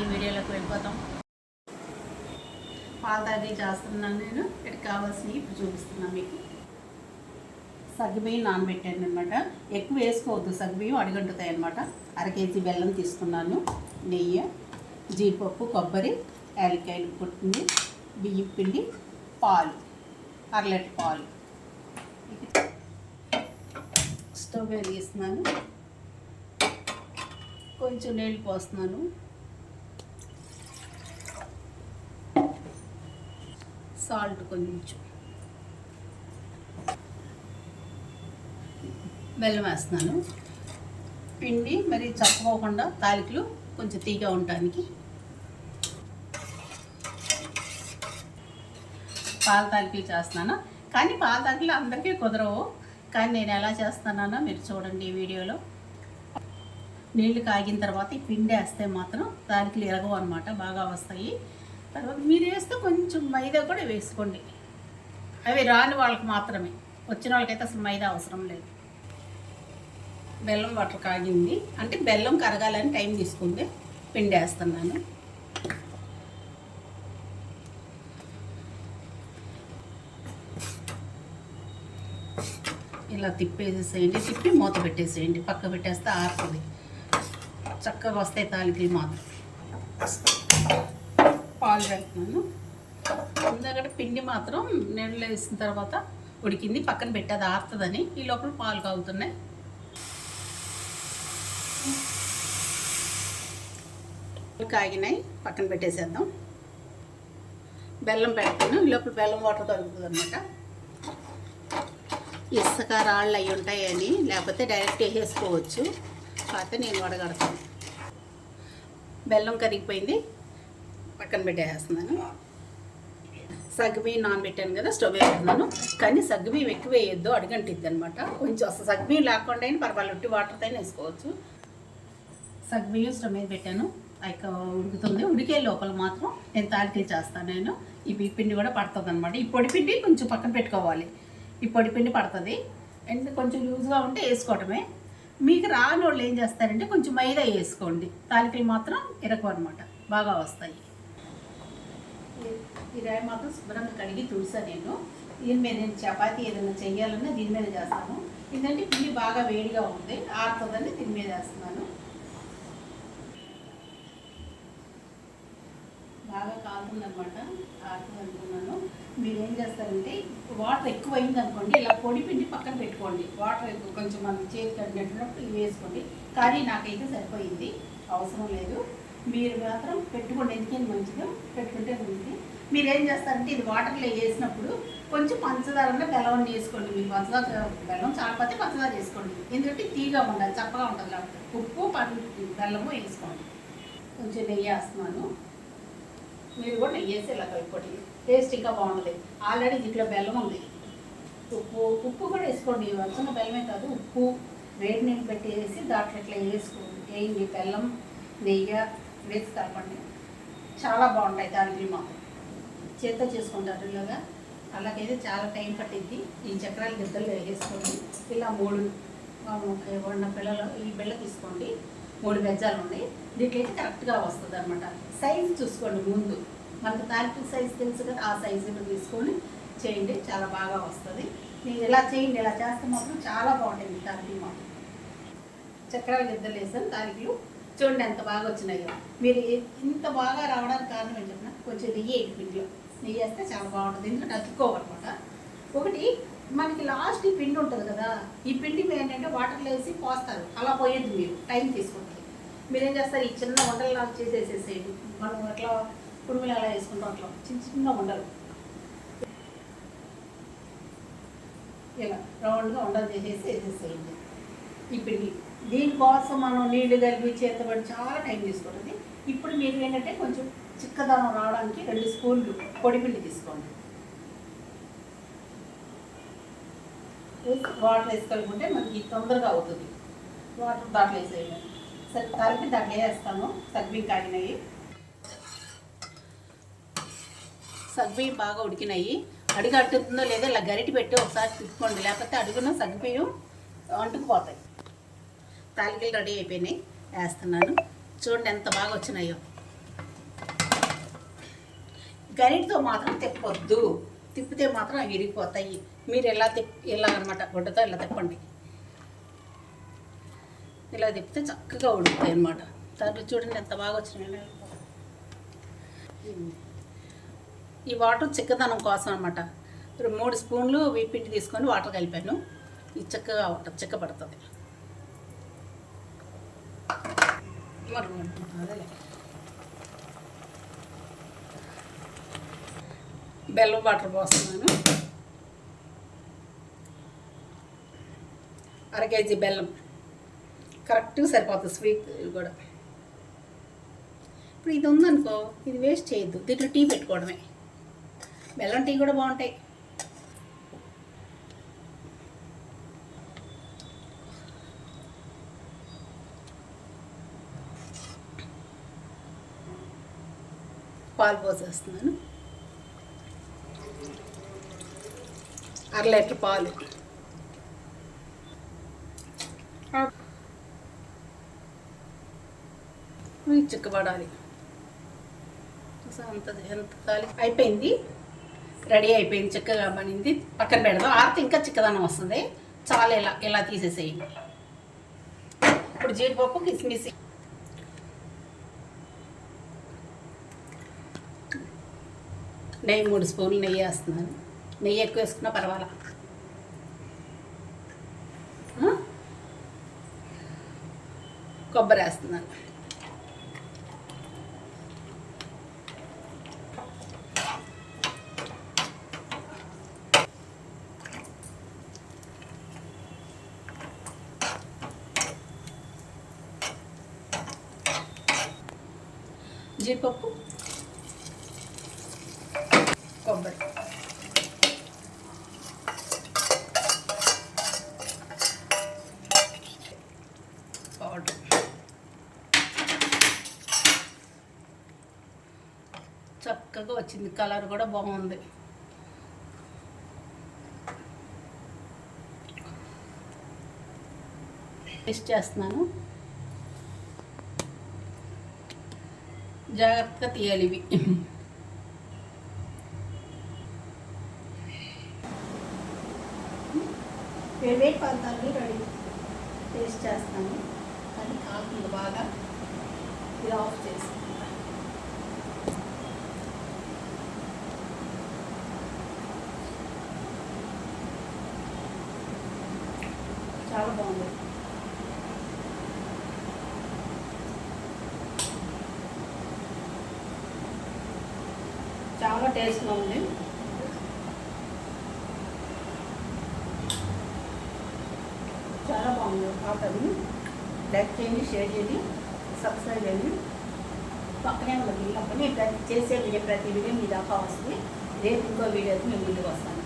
మళ్ళీ ఇంక వీడియోలోకి వెళ్ళిపోతాం. పాలు తాగి చేస్తున్నాను నేను. ఇక్కడ కావాల్సినవి ఇప్పుడు చూపిస్తున్నాను మీకు. సగ్గుబియ్యం నానబెట్టాను అనమాట ఎక్కువ వేసుకోవద్దు. సగ్గుబియ్యం అడిగంటుతాయి అనమాట అర కేజీ బెల్లం తీసుకున్నాను. నెయ్యి జీడిపప్పు కొబ్బరి యాలక్కాయలు కొట్టింది బియ్యం పిండి పాలు. అర లీటర్ పాలు. స్టవ్ వెలిగిస్తున్నాను. కొంచెం నీళ్ళు పోస్తున్నాను. సాల్ట్ కొంచెం. బెల్లం వేస్తున్నాను. పిండి మరి చప్పుకోకుండా తాలికలు కొంచెం తీగా ఉండటానికి. పాల తాలికలు చేస్తున్నాను. కానీ పాల తాలికలు అందరికీ కుదరవు. కానీ నేను ఎలా చేస్తున్నానో మీరు చూడండి ఈ వీడియోలో. నీళ్ళు కాగిన తర్వాత ఈ పిండి వేస్తే మాత్రం తాలికలు ఎరగవు అనమాట బాగా వస్తాయి. తర్వాత మీరు వేస్తే కొంచెం మైదా కూడా వేసుకోండి. అవి రాని వాళ్ళకి మాత్రమే. వచ్చిన వాళ్ళకైతే అసలు మైదా అవసరం లేదు. బెల్లం వాటర్ కాగింది. అంటే బెల్లం కరగాలని టైం తీసుకుంది. పిండి వేస్తున్నాను. ఇలా తిప్పేసేసేయండి. తిప్పి మూత పెట్టేసేయండి. పక్క పెట్టేస్తే ఆరుతుంది. చక్కగా వస్తాయి తాలికలు మాత్రం. పాలు పెడుతున్నాను. ఇందాక పిండి మాత్రం నీళ్ళు వేసిన తర్వాత ఉడికింది. పక్కన పెట్టి అది ఆరుతుందని ఈ లోపల పాలు కాగుతున్నాయి. కాగినాయి. పక్కన పెట్టేసేద్దాం. బెల్లం పెడతాను. ఈ లోపల బెల్లం వాటర్ కలుగుతుంది అనమాట ఇసుక రాళ్ళు అవి ఉంటాయని లేకపోతే డైరెక్ట్ వేసేసుకోవచ్చు. కాకపోతే నేను వడగడతాను. బెల్లం కరిగిపోయింది. పక్కన పెట్టేస్తున్నాను సగ్గుబియ్యం నానబెట్టాను కదా స్టవ్ వేస్తున్నాను. కానీ సగ్గుబియ్యం ఎక్కువ వేయొద్దు అడుగంటిద్ది అనమాట కొంచెం అసలు సగ్గుబియ్యం లేకుండా అయినా పర్వాలేదు ఉట్టి వాటర్తో వేసుకోవచ్చు. సగ్గుబియ్యం స్టవ్ మీద పెట్టాను. ఇక ఉడుకుతుంది. ఉడికే లోపల మాత్రం నేను తాలికలు చేస్తాను నేను. ఈ బీ పిండి కూడా పడుతుంది అనమాట ఈ పొడి పిండి కొంచెం పక్కన పెట్టుకోవాలి. ఈ పొడి పిండి పడుతుంది. అండ్ కొంచెం లూజ్గా ఉంటే వేసుకోవటమే. మీకు రాని వాళ్ళు ఏం చేస్తారంటే కొంచెం మైదా వేసుకోండి. తాలికలు మాత్రం ఇరకం అనమాట బాగా వస్తాయి. ఈ రాయి మాత్రం శుభ్రంగా కడిగి తుడిసా నేను. దీని మీద నేను చపాతీ ఏదైనా చెయ్యాలన్నా దీని మీద చేస్తాను. ఏంటంటే పిండి బాగా వేడిగా ఉంది. ఆరుతుందని దీని మీద వేస్తున్నాను. బాగా కాలుతుందనమాట అనమాట అనుకున్నాను మీరు ఏం చేస్తారంటే వాటర్ ఎక్కువ అయింది అనుకోండి ఇలా పొడి పిండి పక్కన పెట్టుకోండి. వాటర్ ఎక్కువ కొంచెం మన చేతి కట్టినట్టున్నప్పుడు ఇవి వేసుకోండి. కానీ నాకైతే సరిపోయింది. అవసరం లేదు. మీరు మాత్రం పెట్టుకోండి. ఎందుకని మంచిగా? పెట్టుకుంటే మంచిది. మీరు ఏం చేస్తారంటే ఇది వాటర్లో వేసినప్పుడు కొంచెం పంచదారనే బెల్లం వేసుకోండి. మీరు పంచదార బెల్లం చాలపోతే పంచదార వేసుకోండి. ఎందుకంటే తీగా ఉండాలి చప్పగా ఉంటుంది కాబట్టి ఉప్పు పండు బెల్లము వేసుకోండి. కొంచెం నెయ్యి వేస్తున్నాను. మీరు కూడా నెయ్యి వేసి ఇలా కలుపుకోండి. టేస్ట్ ఇంకా బాగుంటుంది ఆల్రెడీ దీంట్లో బెల్లం ఉంది. ఉప్పు ఉప్పు కూడా వేసుకోండి. వచ్చిన బెల్లమే కాదు ఉప్పు. వేడి నీళ్ళు వేసి దాంట్లో ఇట్లా వేసుకోండి. వేయండి బెల్లం నెయ్యి. వేసి కలపండి. చాలా బాగుంటాయి దానికి మాత్రం చేత్తో చేసుకుంటారు ఇలాగా. అలాగైతే చాలా టైం పట్టిద్ది. ఈ చక్రాలు గిద్దలు వేసుకోండి ఇలా మూడు ఉన్న పిల్లలు ఈ బిళ్ళ తీసుకోండి. మూడు గజ్జాలు ఉన్నాయి. దీంట్లో కరెక్ట్గా వస్తుంది అనమాట సైజ్ చూసుకోండి ముందు. మనకు తాలికల సైజ్ తెలుసు కదా ఆ సైజులో తీసుకొని చేయండి చాలా బాగా వస్తుంది. నేను ఇలా చేయండి ఇలా చేస్తే మాత్రం చాలా బాగుంటుంది తాలికలు మాత్రం చక్రాలు గిద్దలు వేసాను తాలికలు చూడండి ఎంత బాగా వచ్చినాయో. మీరు ఇంత బాగా రావడానికి కారణం ఏంటన్నా కొంచెం నెయ్యి వేయండి పిండిలో. నెయ్యి వేస్తే చాలా బాగుంటుంది. ఎందుకంటే అతుక్కోవన్నమాట ఒకటి మనకి లాస్ట్ ఈ పిండి ఉంటుంది కదా ఈ పిండి మీరు ఏంటంటే వాటర్లో వేసి పోస్తారు. అలా పోయేది మీరు. టైం తీసుకుంటుంది మీరు ఏం చేస్తారు? ఈ చిన్న వంటలు లాగా చేసేసేసేయండి. మనం అట్లా కుడుములు అలా వేసుకుంటాం అట్లా చిన్న చిన్న వండలు ఇలా రౌండ్గా వండలు చేసేసి వేసేసేయండి ఈ పిండి. దీనికోసం మనం నీళ్ళు కలిపి చేతబడి చాలా టైం తీసుకుంటుంది. ఇప్పుడు మీరు ఏంటంటే కొంచెం చిక్కదనం రావడానికి రెండు స్పూన్లు పొడిపిండి తీసుకోండి. వాటర్ వేసుకలుకుంటే మనకి తొందరగా అవుతుంది. వాటర్ దాంట్లో వేసేయండి. సరే కలిపి దాంట్లో వేస్తాను. సగ్బీ కాగినాయి. సగ్బీ బాగా ఉడికినాయి. అడుగు అట్టుతుందో లేదో ఇలా గరిటి పెట్టి ఒకసారి తిప్పుకోండి. లేకపోతే అడుగున సగ్బియ్యం అంటుకుపోతాయి. తాలికలు రెడీ అయిపోయినాయి. వేస్తున్నాను. చూడండి ఎంత బాగా వచ్చినాయో. గరిటతో మాత్రం తిప్పొద్దు. తిప్పితే మాత్రం అవి విరిగిపోతాయి. మీరు ఎలా తిప్పి ఇలా అనమాట గుడ్డతో ఇలా తిప్పండి. ఇలా తిప్పితే చక్కగా ఉడుకుతాయి అనమాట దాంట్లో చూడండి ఎంత బాగా వచ్చినాయి. ఈ వాటర్ చిక్కదనం కోసం అనమాట మూడు స్పూన్లు వీపిండి తీసుకొని వాటర్ కలిపాను. ఇది చక్కగా ఉంటుంది చిక్క పడుతుంది మరి అదేలే బెల్లం వాటర్ పోస్తున్నాను. అర కేజీ బెల్లం. కరెక్ట్గా సరిపోతుంది స్వీట్ కూడా. ఇప్పుడు ఇది ఉందనుకో ఇది వేస్ట్ చేయొద్దు. దీంట్లో టీ పెట్టుకోవడమే. బెల్లం టీ కూడా బాగుంటాయి. పాలు పోసేస్తున్నాను. అర లీటర్ పాలు. చిక్కబడాలి. అంత ఎంత కాలి అయిపోయింది. రెడీ అయిపోయింది చిక్కగా పడింది పక్కన పెడదాం. ఆరితే ఇంకా చిక్కదనం వస్తుంది. చాలా ఇలా ఇలా తీసేసేయండి. ఇప్పుడు జీడిపప్పు కిస్మిస్. నెయ్యి మూడు స్పూన్లు నెయ్యి వేస్తున్నాను. నెయ్యి ఎక్కువ వేసుకున్నా పర్వాలా? కొబ్బరి వేస్తున్నాను. జీడిపప్పు? కొబ్బరి పౌడర్ చక్కగా వచ్చింది. కలర్ కూడా బాగుంది. టేస్ట్ చేస్తున్నాను. జాగ్రత్తగా తీయాలి ఇవి. వేడి పదార్థాలు రెడీ టేస్ట్ చేస్తాను. కానీ కాకుండా బాగా ఇది ఆఫ్ చేసుకుంటా. చాలా బాగుంది. చాలా టేస్ట్గా ఉంది. చాలా బాగుంది. ఆటది లైక్ చేయండి షేర్ చేయండి సబ్స్క్రైబ్ చేయండి. పక్కనే ఉన్న బిల్ అప్పుడు నేను చేసే వీడియో ప్రతి వీడియో మీ దాకా వస్తుంది. రేపు ఇంకో వీడియోకి మేము ముందుకు వస్తాను.